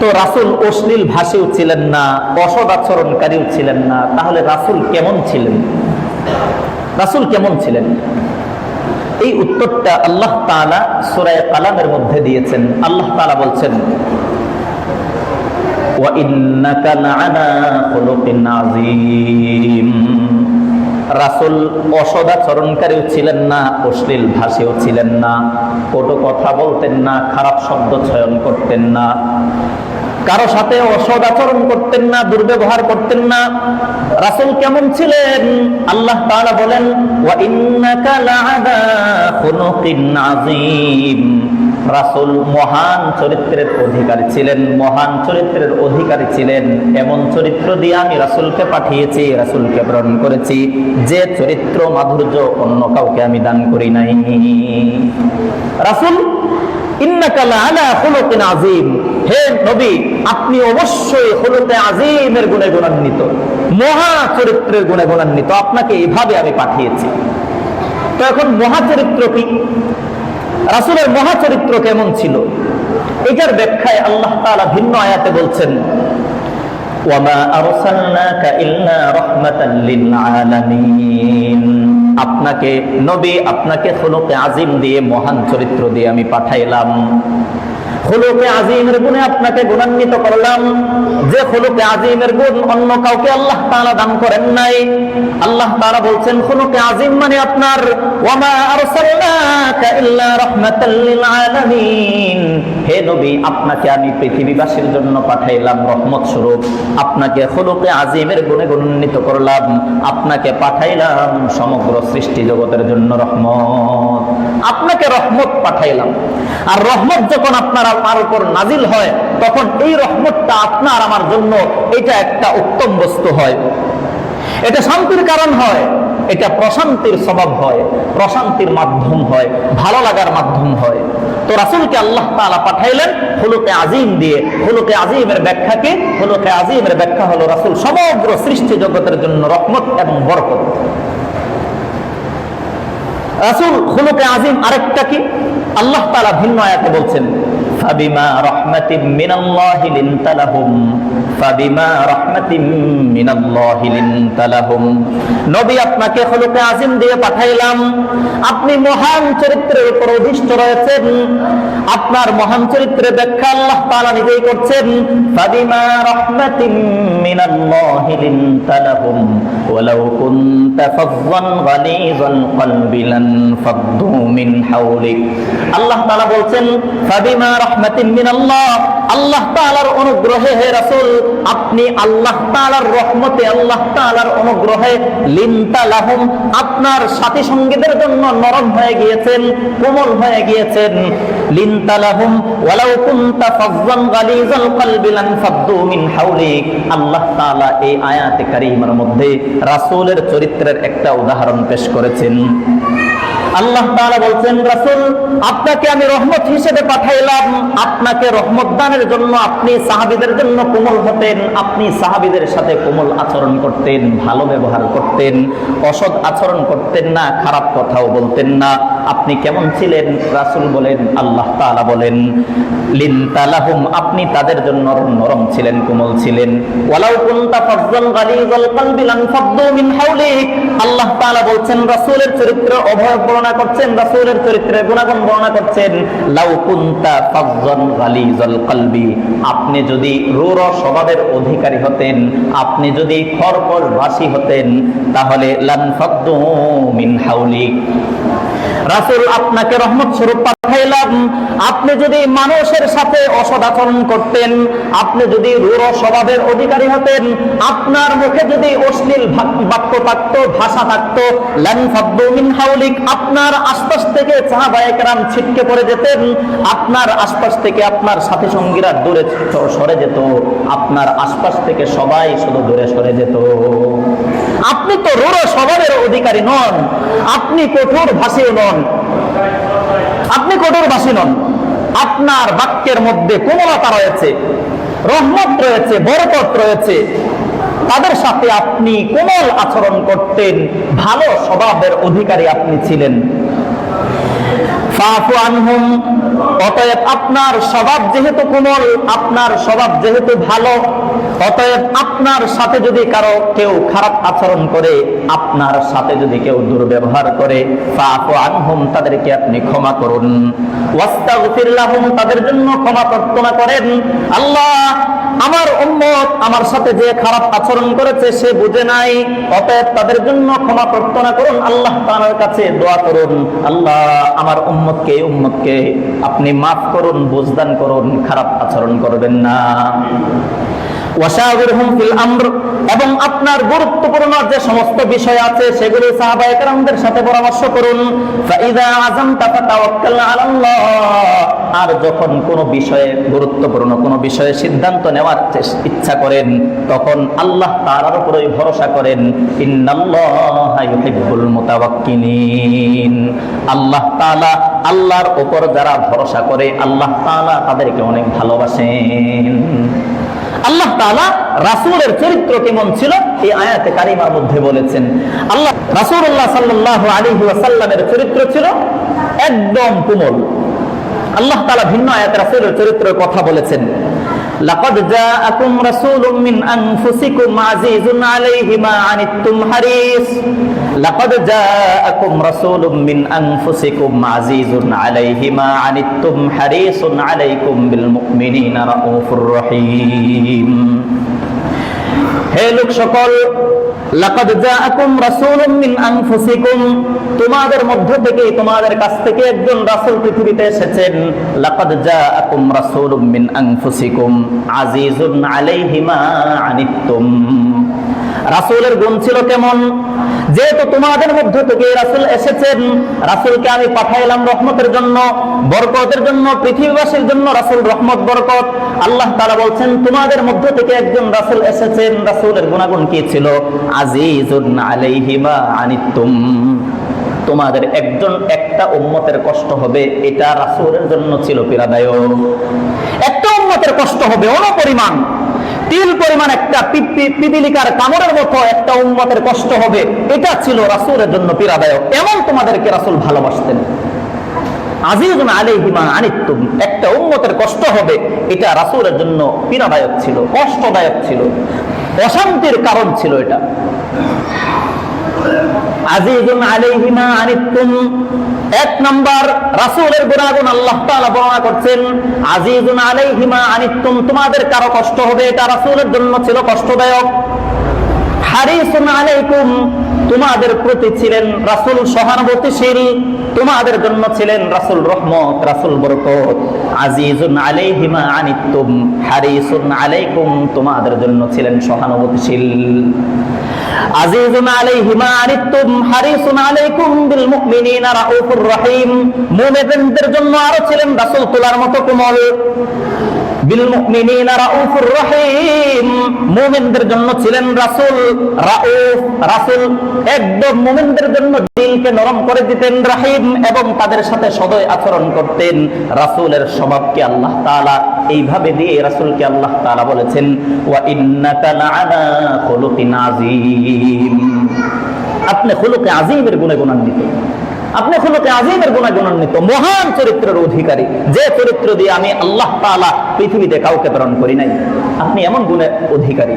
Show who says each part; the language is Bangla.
Speaker 1: তো রাসুল অশ্লীল ভাষীও ছিলেন না অসদ আচরণকারীও ছিলেন না তাহলে রাসুল কেমন ছিলেন রাসুল কেমন ছিলেন এই উত্তরটা আল্লাহ তাআলা সূরা কালামের মধ্যে দিয়েছেন আল্লাহ তাআলা বলছেন وَإِنَّكَ لَعَلَى خُلُقٍ عَظِيمٍ রাসুল অসদাচরণকারীও ছিলেন না, অশ্লীল ভাষীও ছিলেন না, কটু কথা বলতেন না, খারাপ শব্দ চয়ন করতেন না, কারও সাথে অসদ আচরণ করতেন না, দুর্ব্যবহার করতেন না। রাসুল কেমন ছিলেন? আল্লাহ বলেন, ওয়া রাসুল মহান চরিত্রের অধিকারী ছিলেন, মহান চরিত্রের অধিকারী ছিলেন। এমন চরিত্র দিয়ে আমি রাসুলকে পাঠিয়েছি, রাসুলকে প্রেরণ করেছি। যে চরিত্র মাধুর্য অন্য কাউকে আমি দান করি নাই। রাসুল হে আপনি অবশ্যই আজিমের মহা চরিত্রের আপনাকে এইভাবে আমি পাঠিয়েছি। তো এখন মহা চরিত্র কি? রাসুলের মহা চরিত্র কেমন ছিল? এটার ব্যাখ্যায় আল্লাহ তালা ভিন্ন আয়াতে বলছেন আপনাকে, নবী আপনাকে আজিম দিয়ে মহান চরিত্র দিয়ে আমি পাঠাইলাম। খুলুকে আজিমের গুণে আপনাকে গুণান্বিত করলাম। যে খুলুকে আজিমের গুণ অন্য কাউকে আল্লাহ তাআলা দান করেন নাই। আল্লাহ তাআলা বলছেন, খুলুকে আজিম মানে আপনার। হে নবী, আপনাকে আমি পৃথিবীবাসীর জন্য পাঠাইলাম রহমত স্বরূপ। আপনাকে আজিমের গুণে গুণান্বিত করলাম। আপনাকে পাঠাইলাম সমগ্র সৃষ্টি জগতের জন্য রহমত। আপনাকে রহমত পাঠাইলাম। আর রহমত যখন আপনার আমার উপর নাজিল হয়, তখন এই রহমতটা আপনার আমার জন্য এটা একটা উত্তম বস্তু হয়। এটা শান্তির কারণ হয়, এটা প্রশান্তির স্বভাব হয়, প্রশান্তির মাধ্যম হয়, ভালো লাগার মাধ্যম হয়। তো রাসুলকে আল্লাহ তাআলা পাঠাইলেন, হুলুকে আজিম দিয়ে, হুলুকে আজিমের ব্যাখ্যা কি হুলুকে আজিমের ব্যাখ্যা হলো রাসুল সমগ্র সৃষ্টি জগতের জন্য রহমত এবং বরকত। রাসুল হুলুকে আজিম আরেকটা কি? আল্লাহ তাআলা ভিন্ন আয়াতে বলছেন লাহুম ফাবিমা রাহমাতিম মিনাল্লাহি লিনতা লাহুম নবী আপনাকে খুলুকে আজিম দিয়ে পাঠাইলাম। আপনি মহান চরিত্রের উপর অধিষ্ঠ রয়েছেন। আপনার মহান চরিত্রের ব্যাখ্যা আল্লাহ তাআলা নিজেই করছেন। আল্লাহ তাআলা বলছেন, ফাবিমা আল্লাহ আপনার সাথী সঙ্গীদের জন্য নরম হয়ে গিয়েছেন, কোমল হয়ে গিয়েছেন। আল্লাহ তাআলা এই আয়াতে কারীমার মধ্যে রাসূলের চরিত্রের একটা উদাহরণ পেশ করেছেন। আল্লাহ বলছেন, রাসূল, আপনাকে আমি রহমত হিসেবে পাঠাইলাম। আপনাকে রহমত দানের জন্য আপনি সাহাবীদের জন্য কোমল হতেন, আপনি সাহাবীদের সাথে কোমল আচরণ করতেন, ভালো ব্যবহার করতেন, অসৎ আচরণ করতেন না, খারাপ কথাও বলতেন না। আপনি কেমন ছিলেন? রাসূল বলেন, আল্লাহ তাআলা বলেন লিন তালাহুম আপনি তাদের জন্য নরম নরম ছিলেন, কোমল ছিলেন। ওয়ালাউ কুনতা ফাজ্জাল গালিজাল কলবি লান ফাদ্দু মিন হাওলিক আল্লাহ তাআলা বলছেন, রাসূলের চরিত্র অভয় বর্ণনা করছেন, রাসূলের চরিত্রের গুণাগুণ বর্ণনা করছেন, লাউ কুনতা ফাজ্জান গালিজাল কলবি। আপনি যদি রূঢ় স্বভাবের অধিকারী হতেন, আপনি যদি খরপর ভাষী হতেন, তাহলে লান ফাদ্দু মিন হাউলি রাসূল আপনাকে রহমত স্বরূপ পাঠাইলাম আপনি যদি মানুষের সাথে অসদাচরণ করতেন, আপনি যদি রূঢ় স্বভাবের অধিকারী হতেন, আপনার মুখে যদি অশ্লীল বাক্য থাকতো, ভাষা থাকতো মিন হাওলিক, আপনার আশপাশ থেকে সাহাবায়ে কেরাম ছিটকে পড়ে যেতেন, আপনার আশপাশ থেকে আপনার সাথী সঙ্গীরা দূরে সরে যেত, আপনার আশপাশ থেকে সবাই শুধু দূরে সরে যেত। আপনি তো রূঢ় স্বভাবের অধিকারী নন, আপনি কঠোর ভাষীও নন নন আপনার বাক্যের মধ্যে কোমলতা রয়েছে, রহমত রয়েছে, বরকত রয়েছে। তাদের সাথে আপনি কোমল আচরণ করতেন, ভালো স্বভাবের অধিকারী আপনি ছিলেন। অতএব আপনার স্বভাব যেহেতু কোমল, আপনার স্বভাব যেহেতু ভালো, অতএব আপনার সাথে যদি কারও কেউ খারাপ আচরণ করে, আপনার সাথে যদি কেউ দুর্ব্যবহার করে তাদেরকে আপনি ক্ষমা করুন। তাদের জন্য ক্ষমা প্রার্থনা করেন। আল্লাহ আমার উম্মত আমার সাথে যে খারাপ আচরণ করেছে সে বুঝে নাই, অতএব তাদের জন্য ক্ষমা প্রার্থনা করুন, আল্লাহ তাআলার কাছে দোয়া করুন। আল্লাহ আমার উম্মতকে উম্মতকে আপনি মাফ করুন, বুঝদান করুন, খারাপ আচরণ করবেন না। ফিল আমর, এবং আপনার গুরুত্বপূর্ণ যে সমস্ত বিষয় আছে, সেগুলো সাহাবায়ে কেরামদের সাথে পরামর্শ করুন। ফাইদা আযামতা ফাতাওয়াক্কাল আলাল্লাহ। আর যখন কোনো বিষয়ে, গুরুত্বপূর্ণ কোনো বিষয়ে সিদ্ধান্ত নেওয়ার ইচ্ছা করেন, তখন আল্লাহ তাআলার উপরই ভরসা করেন, ইন্নাল্লাহা ইউহিব্বুল মুতাওয়াক্কিলিন। আল্লাহ তাআলা আল্লাহর উপর যারা ভরসা করে, আল্লাহ তাআলা তাদেরকে অনেক ভালোবাসেন। আল্লাহ তালা রাসূলের চরিত্র কেমন ছিল? এই আয়াতে কারিমার মধ্যে বলেছেন, আল্লাহ রাসুল্লাহ সাল্লাহ আলী সাল্লামের চরিত্র ছিল একদম কোমল। আল্লাহ তালা ভিন্ন আয়াতে রাসুলের চরিত্রের কথা বলেছেন لقد جاءكم رسول من أنفسكم عزيز عليه ما عنتم حريص لقد جاءكم رسول من أنفسكم عزيز عليه ما عنتم حريص عليكم بالمؤمنين رؤوف رحيم হে লোক সকল, লাকাদ জাআকুম রাসূলুম মিন আনফুসিকুম, তোমাদের মধ্য থেকে তোমাদের কাছ থেকে একজন রাসূল পৃথিবীতে এসেছেন। লাকাদ জাআকুম রাসূলুম মিন আনফুসিকুম, আজিজুন আলাইহি মা আনিত্তুম। রাসূলের গুণ ছিল কেমন? যেহেতু তোমাদের মধ্য থেকে রাসুল এসেছেন, রাসুলকে আমি পাঠাইলাম রহমতের জন্য, বরকতের জন্য, পৃথিবীবাসীর জন্য রাসূল রহমত, বরকত। আল্লাহ তাআলা বলছেন, তোমাদের মধ্য থেকে একজন রাসুল এসেছেন, রাসূলের গুণাগুণ কি ছিল? আজিজুন আলাইহি মা তোমাদের একজন, একটা উম্মতের কষ্ট হবে, এটা রাসূলের জন্য ছিল পীড়াদায়ক। একটা উম্মতের কষ্ট হবে, অনপরিমাণ। তিল পরিমাণ একটা পিপি- পিপিলিকার কামড়ের মতো একটা উন্মতের কষ্ট হবে। এটা ছিল রাসুলের জন্য পীড়াদায়ক। এমন তোমাদেরকে রাসুল ভালোবাসতেন। আজিজুন আলাইহিমা আনিত্তুম। একটা উন্মতের কষ্ট হবে। এটা রাসুলের জন্য পীড়াদায়ক ছিল, কষ্টদায়ক ছিল। অশান্তির কারণ ছিল এটা। আনিতুম। এক নাম্বার, রাসূলের আনিতুম, তোমাদের কারও কষ্ট হবে, এটা রাসূলের জন্য ছিল কষ্টদায়ক। হারিসুন তোমাদের প্রতি ছিলেন রাসূল সহানুভূতিশীল, তোমাদের জন্য ছিলেন রাসুল রহমত, রাসুল বরকত। আজিজুন আলাইহিমা আনিত্তুম, হারিসুন আলাইকুম, তোমাদের জন্য ছিলেন সহানুভূতিশীল। আজিজুন আলাইহিমা আনিত্তুম, হারিসুন আলাইকুম বিল মুমিনিনা রাউফুর রহিম, মুমিনদের জন্য আরও ছিলেন রাসূল তোলার মতো কোমল। বিল জন্য ছিলেন রাউফ একদম জন্য নরম করে দিতেন, রাহিম, এবং তাদের সাথে সদয় আচরণ করতেন। রাসূলের স্বভাবকে আল্লাহ তাআলা এইভাবে দিয়ে রাসূলকে আল্লাহ বলেছেন, ওয়া আপনি খুলুকে আযীমের গুণে গুণান্বিত আপনি খুলুকে আজিমের গুণা গুণান্বিত মহান চরিত্রের অধিকারী। যে চরিত্র দিয়ে আমি আল্লাহ পৃথিবীতে কাউকে প্রেরণ করি নাই, আপনি এমন গুণের অধিকারী।